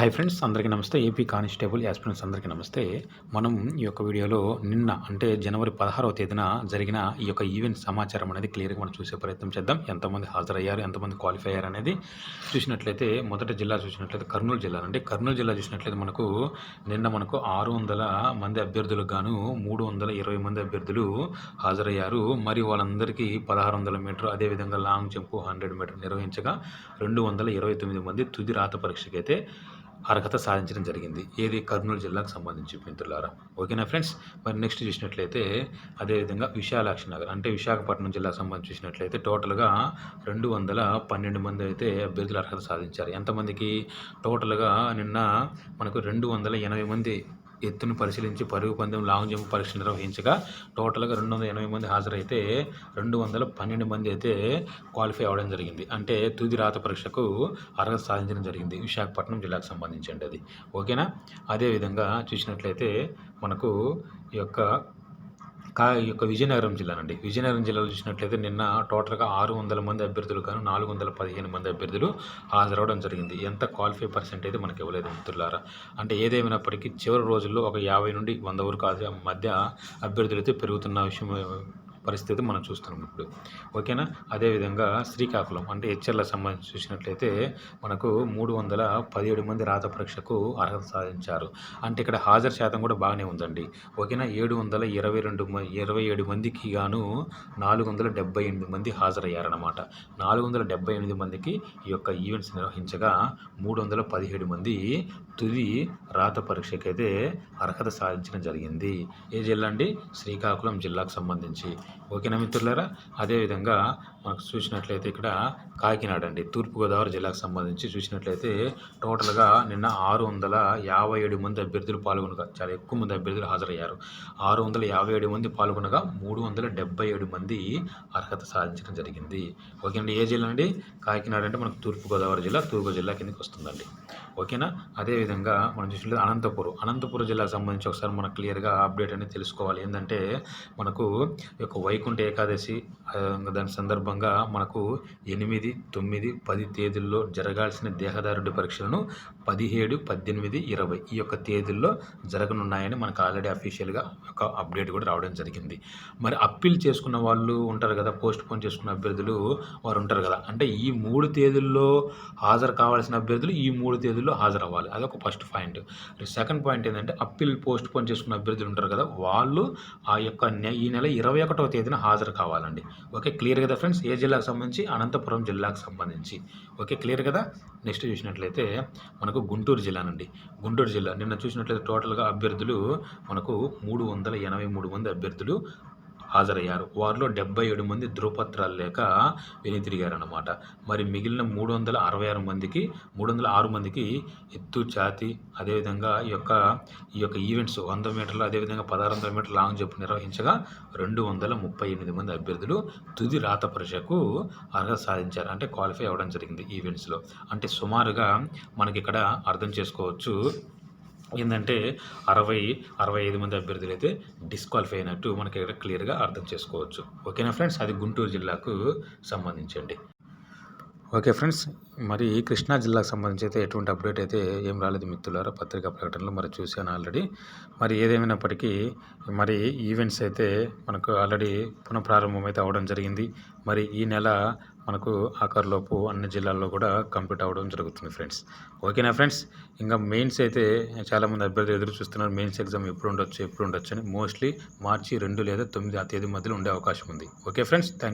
Hi friends అందరికీ నమస్తే. AP constable aspirants అందరికీ నమస్తే. మనం ఈ యొక్క వీడియోలో నిన్న అంటే జనవరి పదహారవ తేదీన జరిగిన ఈ యొక్క ఈవెంట్ సమాచారం అనేది క్లియర్గా మనం చూసే ప్రయత్నం చేద్దాం. ఎంతమంది హాజరయ్యారు ఎంతమంది క్వాలిఫై అయ్యారు అనేది చూసినట్లయితే మొదటి జిల్లా చూసినట్లయితే కర్నూలు జిల్లా అండి. కర్నూలు జిల్లా చూసినట్లయితే మనకు నిన్న మనకు ఆరు వందల మంది అభ్యర్థులకు గాను మూడు వందల ఇరవై మంది అభ్యర్థులు హాజరయ్యారు. మరియు వాళ్ళందరికీ పదహారు వందల మీటర్ అదేవిధంగా లాంగ్ జంప్ హండ్రెడ్ మీటర్ నిర్వహించగా రెండు వందల ఇరవై తొమ్మిది మంది తుది రాత పరీక్షకైతే అర్హత సాధించడం జరిగింది. ఏది కర్నూలు జిల్లాకు సంబంధించి మిత్రులారా? ఓకేనా ఫ్రెండ్స్ మరి నెక్స్ట్ చూసినట్లయితే అదేవిధంగా విశాలాక్షి నగర్ అంటే విశాఖపట్నం జిల్లాకు సంబంధించి చూసినట్లయితే టోటల్గా రెండు వందల పన్నెండు మంది అయితే అభ్యర్థులు అర్హత సాధించారు. ఎంతమందికి? టోటల్గా నిన్న మనకు రెండు వందల ఎనభై మంది ఎత్తును పరిశీలించి పరుగు పందెం లాంగ్ జంప్ పరీక్ష నిర్వహించగా టోటల్గా రెండు వందల ఎనభై మంది హాజరైతే రెండు వందల పన్నెండు మంది అయితే క్వాలిఫై అవ్వడం జరిగింది. అంటే తుది రాత పరీక్షకు అర్హత సాధించడం జరిగింది విశాఖపట్నం జిల్లాకు సంబంధించి అండి అది. ఓకేనా? అదేవిధంగా చూసినట్లయితే మనకు ఈ యొక్క కా యొక్క విజయనగరం జిల్లానండి. విజయనగరం జిల్లాలో చూసినట్లయితే నిన్న టోటల్గా ఆరు వందల మంది అభ్యర్థులు కానీ నాలుగు వందల పదిహేను మంది అభ్యర్థులు హాజరవడం జరిగింది. ఎంత క్వాలిఫై పర్సెంట్ అయితే మనకి ఇవ్వలేదు మిత్రులారా. అంటే ఏదేమైనప్పటికీ చివరి రోజుల్లో ఒక యాభై నుండి వంద వరకు మధ్య అభ్యర్థులు అయితే పెరుగుతున్న విషయం పరిస్థితి మనం చూస్తున్నాం ఇప్పుడు. ఓకేనా? అదేవిధంగా శ్రీకాకుళం అంటే హెచ్ఎల్కి సంబంధించి చూసినట్లయితే మనకు మూడు వందల పదిహేడు మంది రాత పరీక్షకు అర్హత సాధించారు. అంటే ఇక్కడ హాజరు శాతం కూడా బాగానే ఉందండి. ఓకేనా? ఏడు వందల ఇరవై రెండు ఇరవై ఏడు మందికి గాను నాలుగు వందల డెబ్బై ఎనిమిది మంది హాజరయ్యారన్నమాట. నాలుగు వందల డెబ్బై ఎనిమిది మందికి ఈ యొక్క ఈవెంట్స్ నిర్వహించగా మూడు వందల పదిహేడు మంది తుది రాత పరీక్షకైతే అర్హత సాధించడం జరిగింది. ఏ జిల్లా అండి? శ్రీకాకుళం జిల్లాకు సంబంధించి. ఓకేనా మిత్రులారా? అదేవిధంగా మనకు చూసినట్లయితే ఇక్కడ కాకినాడ అండి. తూర్పుగోదావరి జిల్లాకు సంబంధించి చూసినట్లయితే టోటల్గా నిన్న ఆరు వందల యాభై ఏడు మంది అభ్యర్థులు పాల్గొనగా చాలా ఎక్కువ మంది అభ్యర్థులు హాజరయ్యారు. ఆరు వందల యాభై ఏడు మంది పాల్గొనగా మూడు వందల డెబ్బై ఏడు మంది అర్హత సాధించడం జరిగింది. ఓకే అండి ఏ జిల్లా అండి? కాకినాడ అంటే మనకు తూర్పుగోదావరి జిల్లా తూర్పు జిల్లా కిందకి వస్తుందండి. ఓకేనా? అదేవిధంగా మనం చూసినట్లయితే అనంతపురం అనంతపురం జిల్లాకు సంబంధించి ఒకసారి మనకు క్లియర్గా అప్డేట్ అనేది తెలుసుకోవాలి. ఏంటంటే మనకు యొక్క వైకుంఠ ఏకాదశి దాని సందర్భంగా మనకు ఎనిమిది తొమ్మిది పది తేదీల్లో జరగాల్సిన దేహదారుడి పరీక్షలను పదిహేడు పద్దెనిమిది ఇరవై ఈ యొక్క తేదీల్లో జరగనున్నాయని మనకు ఆల్రెడీ అఫీషియల్గా ఒక అప్డేట్ కూడా రావడం జరిగింది. మరి అప్పీల్ చేసుకున్న వాళ్ళు ఉంటారు కదా పోస్ట్ పోన్ చేసుకున్న అభ్యర్థులు వారు ఉంటారు కదా అంటే ఈ మూడు తేదీల్లో హాజరు కావాల్సిన అభ్యర్థులు ఈ మూడు తేదీల్లో హాజరు అవ్వాలి అదొక ఫస్ట్ పాయింట్. సెకండ్ పాయింట్ ఏంటంటే అప్పీల్ పోస్ట్ పోన్ చేసుకున్న అభ్యర్థులు ఉంటారు కదా వాళ్ళు ఆ యొక్క ఈ నెల ఇరవై ఒకటవ తేదీన హాజరు కావాలండి. ఓకే క్లియర్ కదా ఫ్రెండ్స్? ఏ జిల్లాకు సంబంధించి? అనంతపురం జిల్లాకు సంబంధించి. ఓకే క్లియర్ కదా? నెక్స్ట్ చూసినట్లయితే మనకు గుంటూరు జిల్లానండి. గుంటూరు జిల్లా. నిన్న చూసినట్లయితే టోటల్గా అభ్యర్థులు మనకు మూడు వందల ఎనభై మూడు మంది అభ్యర్థులు హాజరయ్యారు. వారిలో డెబ్బై ఏడు మంది ధృవపత్రాలు లేక వెనుతిరిగారన్నమాట. మరి మిగిలిన మూడు వందల అరవై ఆరు మందికి మూడు వందల ఆరు మందికి ఎత్తు ఛాతి అదేవిధంగా ఈ యొక్క ఈ యొక్క ఈవెంట్స్ వంద మీటర్లు అదేవిధంగా పదహారు వందల మీటర్ల లాంగ్ జంప్ నిర్వహించగా రెండు వందల ముప్పై ఎనిమిది మంది అభ్యర్థులు తుది రాత పరీక్షకు అర్హత సాధించారు. అంటే క్వాలిఫై అవ్వడం జరిగింది ఈవెంట్స్లో. అంటే సుమారుగా మనకి ఇక్కడ అర్థం చేసుకోవచ్చు ఏంటంటే అరవై అరవై ఐదు మంది అభ్యర్థులు అయితే డిస్క్వాలిఫై అయినట్టు మనకి ఇక్కడ క్లియర్గా అర్థం చేసుకోవచ్చు. ఓకేనా ఫ్రెండ్స్ అది గుంటూరు జిల్లాకు సంబంధించండి. ఓకే ఫ్రెండ్స్ మరి కృష్ణా జిల్లాకు సంబంధించి అయితే ఎటువంటి అప్డేట్ అయితే ఏం రాలేదు మిత్రులారా? పత్రికా ప్రకటనలో మరి చూశాను ఆల్రెడీ. మరి ఏదేమైనప్పటికీ మరి ఈవెంట్స్ అయితే మనకు ఆల్రెడీ పునఃప్రారంభం అయితే అవడం జరిగింది. మరి ఈ నెల మనకు ఆఖరిలోపు అన్ని జిల్లాల్లో కూడా కంప్లీట్ అవ్వడం జరుగుతుంది ఫ్రెండ్స్. ఓకేనా ఫ్రెండ్స్? ఇంకా మెయిన్స్ అయితే చాలామంది అభ్యర్థులు ఎదురు చూస్తున్నారు. మెయిన్స్ ఎగ్జామ్ ఎప్పుడు ఉండొచ్చు ఎప్పుడు ఉండొచ్చు అని మోస్ట్లీ మార్చి రెండు లేదా తొమ్మిది ఆ తేదీ మధ్యలో ఉండే అవకాశం ఉంది. Okay friends thank